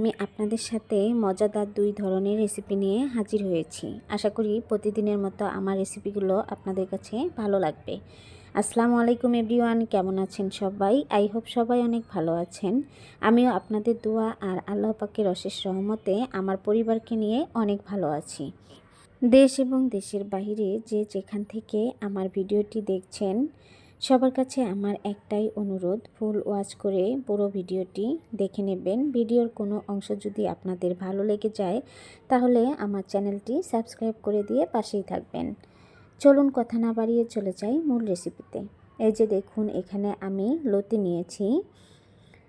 আমি আপনাদের সাথে মজাদার দুই ধরনের রেসিপি নিয়ে হাজির হয়েছি। আশা করি প্রতিদিনের মতো আমার রেসিপিগুলো আপনাদের কাছে ভালো লাগবে। আসসালামু আলাইকুম এভরিওয়ান, কেমন আছেন সবাই? আই হোপ সবাই অনেক ভালো আছেন। আমিও আপনাদের দোয়া আর আল্লাহ পাকের অশেষ রহমতে আমার পরিবারকে নিয়ে অনেক ভালো আছি। দেশ এবং দেশের বাইরে যে যেখান থেকে আমার ভিডিওটি দেখছেন সবার কাছে আমার একটাই অনুরোধ, ফুল ওয়াচ করে পুরো ভিডিওটি দেখে নেবেন। ভিডিওর কোনো অংশ যদি আপনাদের ভালো লেগে যায়, তাহলে আমার চ্যানেলটি সাবস্ক্রাইব করে দিয়ে পাশেই থাকবেন। চলুন কথা না বাড়িয়ে চলে যাই মূল রেসিপিতে। এই যে দেখুন, এখানে আমি লতি নিয়েছি।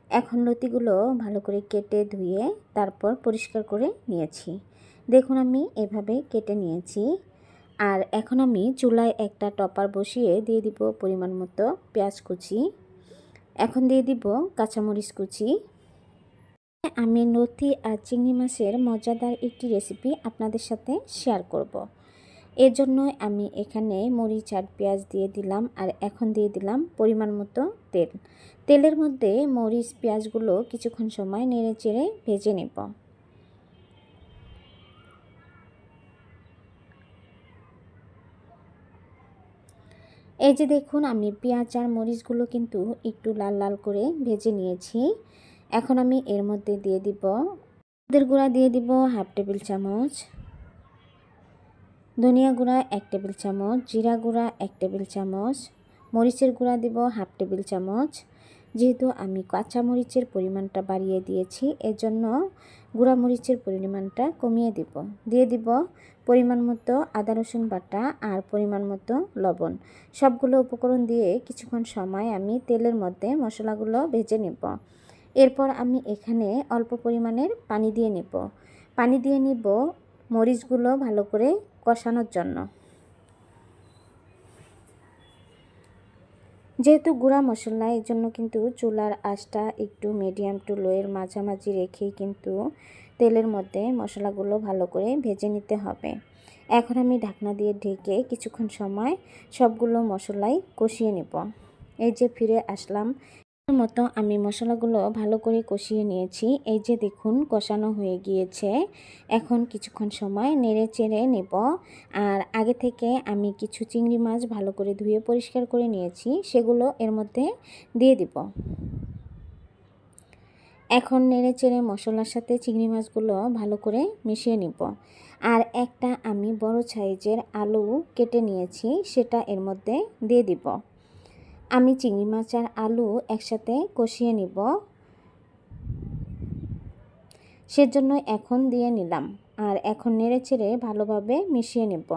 এখন লতিগুলো ভালো করে কেটে ধুয়ে তারপর পরিষ্কার করে নিয়েছি। দেখুন আমি এভাবে কেটে নিয়েছি। আর এখন আমি চুলায় একটা টপার বসিয়ে দিয়ে দিব পরিমাণ মতো পেঁয়াজ কুচি। এখন দিয়ে দিব কাঁচামরিচ কুচি। আমি নথি আর চিংড়ি মাছের মজাদার একটি রেসিপি আপনাদের সাথে শেয়ার করব। এর জন্যই আমি এখানে মরিচ আর পেঁয়াজ দিয়ে দিলাম আর এখন দিয়ে দিলাম পরিমাণ মতো তেল। তেলের মধ্যে মরিচ, পেঁয়াজগুলো কিছুক্ষণ সময় নেড়ে চেড়ে ভেজে নেব। এই যে দেখুন, আমি পেঁয়াজ আর মরিচগুলো কিন্তু একটু লাল লাল করে ভেজে নিয়েছি। এখন আমি এর মধ্যে দিয়ে দিব হলুদের গুঁড়া, দিয়ে দিব হাফ টেবিল চামচ ধনিয়া গুঁড়া, এক টেবিল চামচ, জিরা গুঁড়া, এক টেবিল চামচ, মরিচের গুঁড়া দিব হাফ টেবিল চামচ যেহেতু আমি কাঁচা মরিচের পরিমাণটা বাড়িয়ে দিয়েছি এর জন্য গুঁড়া মরিচের পরিমাণটা কমিয়ে দিব। দিয়ে দিব পরিমাণ মতো আদা, রসুন বাটা আর পরিমাণ মতো লবণ। সবগুলো উপকরণ দিয়ে কিছুক্ষণ সময় আমি তেলের মধ্যে মশলাগুলো ভেজে নেব। এরপর আমি এখানে অল্প পরিমাণের পানি দিয়ে নেব। পানি দিয়ে নিব মরিচগুলো ভালো করে কষানোর জন্য। যেহেতু গুঁড়া মশলা এই জন্য কিন্তু চুলার আঁচটা একটু মিডিয়াম টু লোয়ের মাঝামাঝি রেখেই কিন্তু তেলের মধ্যে মশলাগুলো ভালো করে ভেজে নিতে হবে। এখন আমি ঢাকনা দিয়ে ঢেকে কিছুক্ষণ সময় সবগুলো মশলাই কষিয়ে নেব। এই যে ফিরে আসলাম মতো আমি মশলাগুলো ভালো করে কষিয়ে নিয়েছি। এই যে দেখুন, কষানো হয়ে গিয়েছে। এখন কিছুক্ষণ সময় নেড়ে চেড়ে নেব। আর আগে থেকে আমি কিছু চিংড়ি মাছ ভালো করে ধুয়ে পরিষ্কার করে নিয়েছি। সেগুলো এর মধ্যে দিয়ে দিব। এখন নেড়ে চেড়ে মশলার সাথে চিংড়ি মাছগুলো ভালো করে মিশিয়ে নিব। আর একটা আমি বড় সাইজের আলু কেটে নিয়েছি, সেটা এর মধ্যে দিয়ে দিব। আমি চিংড়ি মাছ আর আলু একসাথে কষিয়ে নিব। সেজন্য এখন দিয়ে নিলাম আর এখন নেড়ে চেড়ে ভালোভাবে মিশিয়ে নেব।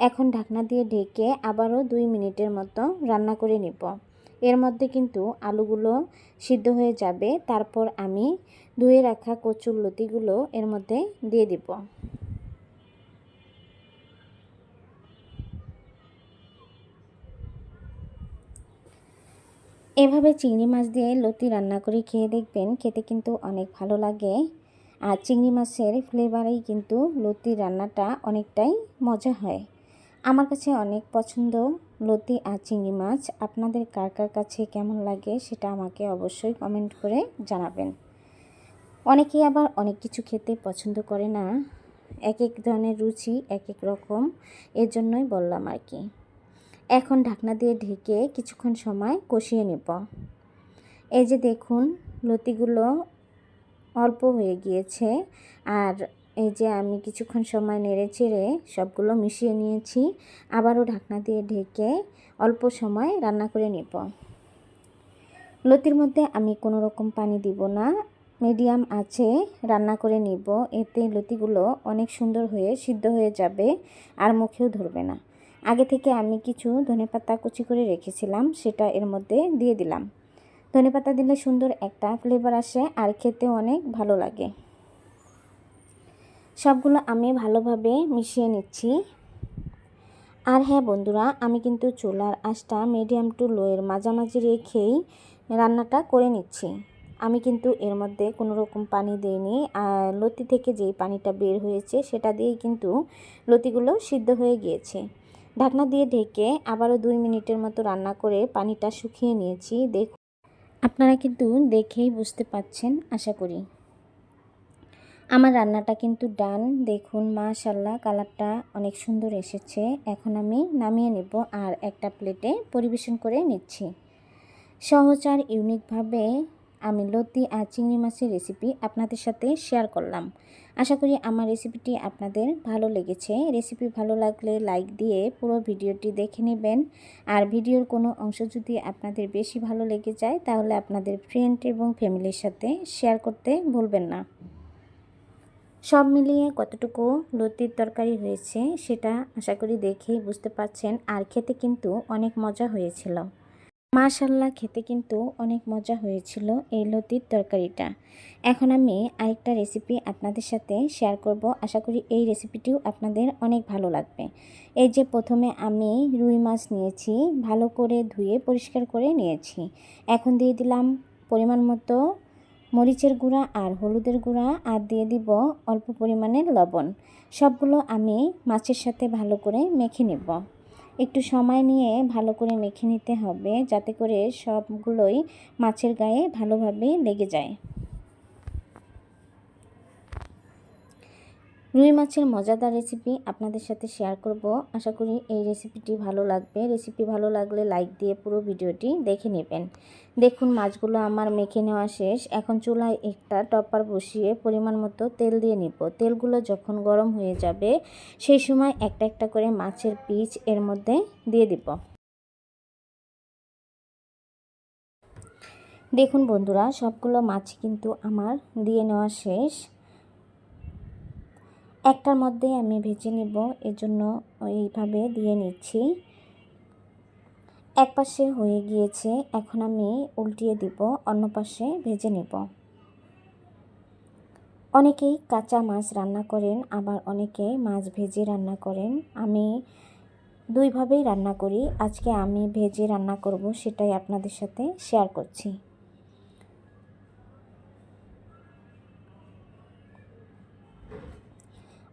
এখন ঢাকনা দিয়ে ঢেকে আবারও দুই মিনিটের মতো রান্না করে নিব। এর মধ্যে কিন্তু আলুগুলো সিদ্ধ হয়ে যাবে। তারপর আমি ধুয়ে রাখা কচুর লতিগুলো এর মধ্যে দিয়ে দিব। এভাবে চিংড়ি মাছ দিয়ে লতি রান্না করে খেয়ে দেখবেন খেতে কিন্তু অনেক ভালো লাগে। আর চিংড়ি মাছের ফ্লেভারেই কিন্তু লতি রান্নাটা অনেকটাই মজা হয়। আমার কাছে অনেক পছন্দ লতি আর চিংড়ি মাছ। আপনাদের কার কার কাছে কেমন লাগে সেটা আমাকে অবশ্যই কমেন্ট করে জানাবেন। অনেকেই আবার অনেক কিছু খেতে পছন্দ করে না। এক এক ধরনের রুচি, এক এক রকম। এর জন্যই বললাম আর কি। এখন ঢাকনা দিয়ে ঢেকে কিছুক্ষণ সময় কষিয়ে নেব। এই যে দেখুন, লতিগুলো অল্প হয়ে গিয়েছে আর এই যে আমি কিছুক্ষণ সময় নেড়ে চেড়ে সবগুলো মিশিয়ে নিয়েছি, আবারও ঢাকনা দিয়ে ঢেকে অল্প সময় রান্না করে নেব। লতির মধ্যে আমি কোনো রকম পানি দিব না, মিডিয়াম আছে, রান্না করে নিব। এতে লতিগুলো অনেক সুন্দর হয়ে সিদ্ধ হয়ে যাবে আর মুখেও ধরবে না। আগে থেকে আমি কিছু ধনেপাতা কুচি করে রেখেছিলাম, সেটা এর মধ্যে দিয়ে দিলাম। ধনেপাতা দিলে সুন্দর একটা ফ্লেভার আসে আর খেতে অনেক ভালো লাগে। সবগুলো আমি ভালোভাবে মিশিয়ে নিচ্ছি। আর হ্যাঁ বন্ধুরা, আমি কিন্তু চুলার আঁচটা মিডিয়াম টু লোয়ের মাঝামাঝি রেখেই রান্নাটা করে নিচ্ছি। আমি কিন্তু এর মধ্যে কোনো রকম পানি দিইনি, আর লতি থেকে যেই পানিটা বের হয়েছে, সেটা দিয়েই কিন্তু লতিগুলো সিদ্ধ হয়ে গিয়েছে। ঢাকনা দিয়ে ঢেকে আবারও দুই মিনিটের মতো রান্না করে পানিটা শুকিয়ে নিয়েছি। দেখ আপনারা কিন্তু দেখেই বুঝতে পাচ্ছেন, আশা করি। আমার রান্নাটা কিন্তু ডান। দেখুন মাশাল্লাহ কালারটা অনেক সুন্দর এসেছে। এখন আমি নামিয়ে নেব আর একটা প্লেটে পরিবেশন করে নিচ্ছি। সহজ আর ইউনিকভাবে আমি লতি আর চিংড়ি মাছের রেসিপি আপনাদের সাথে শেয়ার করলাম। আশা করি আমার রেসিপিটি আপনাদের ভালো লেগেছে। রেসিপি ভালো লাগলে লাইক দিয়ে পুরো ভিডিওটি দেখে নেবেন। আর ভিডিওর কোনো অংশ যদি আপনাদের বেশি ভালো লেগে যায়, তাহলে আপনাদের ফ্রেন্ড এবং ফ্যামিলির সাথে শেয়ার করতে ভুলবেন না। সব মিলিয়ে কতটুকু লতির তরকারি হয়েছে, সেটা আশা করি দেখেই বুঝতে পারছেন। আর খেতে কিন্তু অনেক মজা হয়েছিল। মাশাল্লাহ, খেতে কিন্তু অনেক মজা হয়েছিল এই লতির তরকারিটা। এখন আমি আরেকটা রেসিপি আপনাদের সাথে শেয়ার করব। আশা করি এই রেসিপিটিও আপনাদের অনেক ভালো লাগবে। এই যে প্রথমে আমি রুই মাছ নিয়েছি, ভালো করে ধুয়ে পরিষ্কার করে নিয়েছি। এখন দিয়ে দিলাম পরিমাণ মতো মরিচের গুঁড়া আর হলুদের গুঁড়া আর দিয়ে দিব অল্প পরিমাণের লবণ। সবগুলো আমি মাছের সাথে ভালো করে মেখে নেব। একটু সময় নিয়ে ভালো করে মেখে নিতে হবে, যাতে করে সবগুলোই মাছের গায়ে ভালোভাবে লেগে যায়। রুই মাছের মজাদার রেসিপি আপনাদের সাথে শেয়ার করব। আশা করি এই রেসিপিটি ভালো লাগবে। রেসিপি ভালো লাগলে লাইক দিয়ে পুরো ভিডিওটি দেখে নেবেন। দেখুন, মাছগুলো আমার মেখে নেওয়া শেষ। এখন চুলায় একটা টপার বসিয়ে পরিমাণ মতো তেল দিয়ে নিব। তেলগুলো যখন গরম হয়ে যাবে, সেই সময় একটা একটা করে মাছের পিচ এর মধ্যে দিয়ে দিব। দেখুন বন্ধুরা, সবগুলো মাছ কিন্তু আমার দিয়ে নেওয়া শেষ। একটার মধ্যে আমি ভেজে নেব, এজন্য এইভাবে দিয়ে নিচ্ছি। এক পাশে হয়ে গিয়েছে, এখন আমি উল্টিয়ে দিব, অন্য পাশে ভেজে নেব। অনেকেই কাঁচা মাছ রান্না করেন, আবার অনেকে মাছ ভেজে রান্না করেন। আমি দুইভাবেই রান্না করি। আজকে আমি ভেজে রান্না করব, সেটাই আপনাদের সাথে শেয়ার করছি।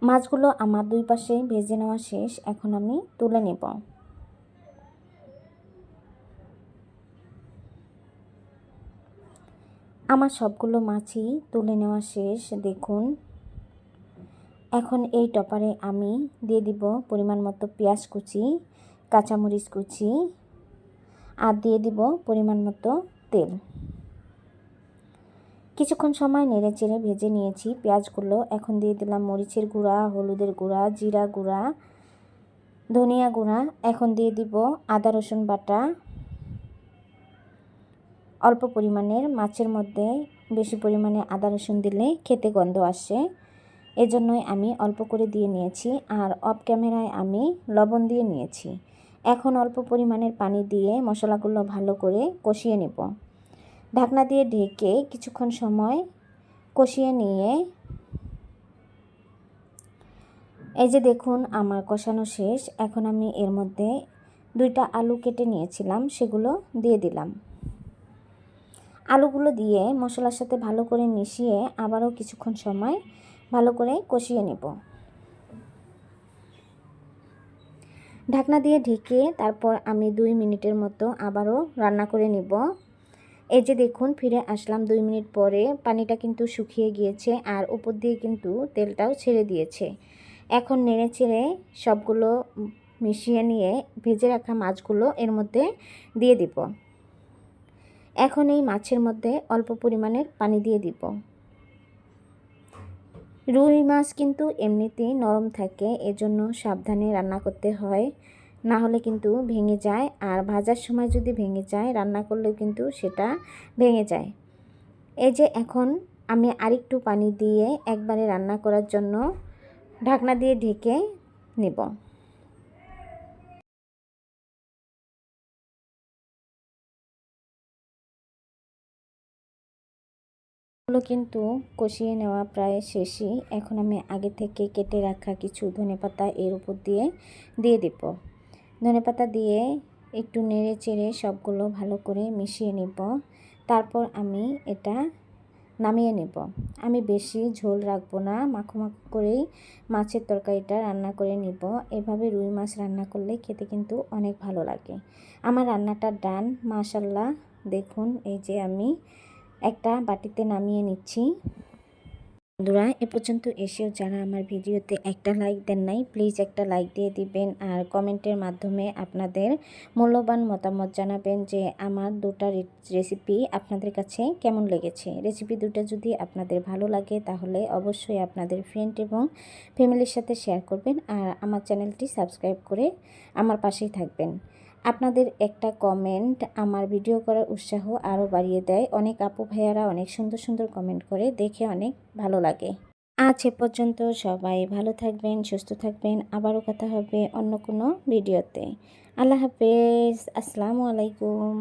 মাছগুলো আমার দুই পাশে ভেজে নেওয়া শেষ, এখন আমি তুলে নেব। আমার সবগুলো মাছই তুলে নেওয়া শেষ, দেখুন। এখন এই টপারে আমি দিয়ে দিব পরিমাণ মতো পেঁয়াজ কুচি, কাঁচামরিচ কুচি, আর দিয়ে দিব পরিমাণ মতো তেল। কিছুক্ষণ সময় নেড়ে চেড়ে ভেজে নিয়েছি। পেঁয়াজগুলো এখন দিয়ে দিলাম, মরিচের গুঁড়া, হলুদের গুঁড়া, জিরা গুঁড়া, ধনিয়া গুঁড়া। এখন দিয়ে দিব আদা, রসুন বাটা। অল্প পরিমাণের, মাছের মধ্যে বেশি পরিমাণে আদা, রসুন দিলে খেতে গন্ধ আসে। এজন্যই আমি অল্প করে দিয়ে নিয়েছি আর অফ ক্যামেরায় আমি লবণ দিয়ে নিয়েছি। এখন অল্প পরিমাণের পানি দিয়ে মশলাগুলো ভালো করে কষিয়ে নেব। ঢাকনা দিয়ে ঢেকে কিছুক্ষণ সময় কষিয়ে নিয়ে, এই যে দেখুন আমার কষানো শেষ, এখন আমি এর মধ্যে দুইটা আলু কেটে নিয়েছিলাম, সেগুলো দিয়ে দিলাম। আলুগুলো দিয়ে মশলার সাথে ভালো করে মিশিয়ে আবারও কিছুক্ষণ সময় ভালো করে কষিয়ে নেব। ঢাকনা দিয়ে ঢেকে তারপর আমি দুই মিনিটের মতো আবারও রান্না করে নিব। এই যে দেখুন, ফিরে আসলাম দুই মিনিট পরে। পানিটা কিন্তু শুকিয়ে গিয়েছে আর উপর দিয়ে কিন্তু তেলটাও ছেড়ে দিয়েছে। এখন নেড়ে চেড়ে সবগুলো মিশিয়ে নিয়ে ভেজে রাখা মাছগুলো এর মধ্যে দিয়ে দিব। এখন এই মাছের মধ্যে অল্প পরিমাণের পানি দিয়ে দিব। রুই মাছ কিন্তু এমনিতেই নরম থাকে, এজন্য সাবধানে রান্না করতে হয়। না হলে কিন্তু ভেঙে যায়। আর ভাজার সময় যদি ভেঙে যায়, রান্না করলেও কিন্তু সেটা ভেঙে যায়। এই যে এখন আমি আরেকটু পানি দিয়ে একবারে রান্না করার জন্য ঢাকনা দিয়ে ঢেকে নেব। গুলো কিন্তু কষিয়ে নেওয়া প্রায় শেষই। এখন আমি আগে থেকে কেটে রাখা কিছু ধনেপাতা এর উপর দিয়ে দিয়ে দেব। ধনেপাতা দিয়ে একটু নেড়ে চেড়ে সবগুলো ভালো করে মিশিয়ে নেব। তারপর আমি এটা নামিয়ে নেব। আমি বেশি ঝোল রাখব না, মাখো মাখো করেই মাছের তরকারিটা রান্না করে নিব। এভাবে রুই মাছ রান্না করলে খেতে কিন্তু অনেক ভালো লাগে। আমার রান্নাটা ডান, মাশাল্লাহ। দেখুন, এই যে আমি একটা বাটিতে নামিয়ে নিচ্ছি। বন্ধুরা, এ পর্যন্ত এসেও যারা আমার ভিডিওতে একটা লাইক দেন নাই প্লিজ একটা লাইক দিয়ে দিবেন আর কমেন্টের মাধ্যমে আপনাদের মূল্যবান মতামত জানাবেন যে আমার দুটা রেসিপি আপনাদের কাছে কেমন লেগেছে। রেসিপি দুটো যদি আপনাদের ভালো লাগে, তাহলে অবশ্যই আপনাদের ফ্রেন্ড এবং ফ্যামিলির সাথে শেয়ার করবেন আর আমার চ্যানেলটি সাবস্ক্রাইব করে আমার পাশেই থাকবেন। আপনাদের একটা কমেন্ট আমার ভিডিও করার উৎসাহ আরও বাড়িয়ে দেয়। অনেক আপু ভাইয়ারা অনেক সুন্দর সুন্দর কমেন্ট করে, দেখে অনেক ভালো লাগে। আজ এ পর্যন্ত সবাই ভালো থাকবেন, সুস্থ থাকবেন। আবারও কথা হবে অন্য কোনো ভিডিওতে আল্লাহ হাফেজ, আসসালামু আলাইকুম।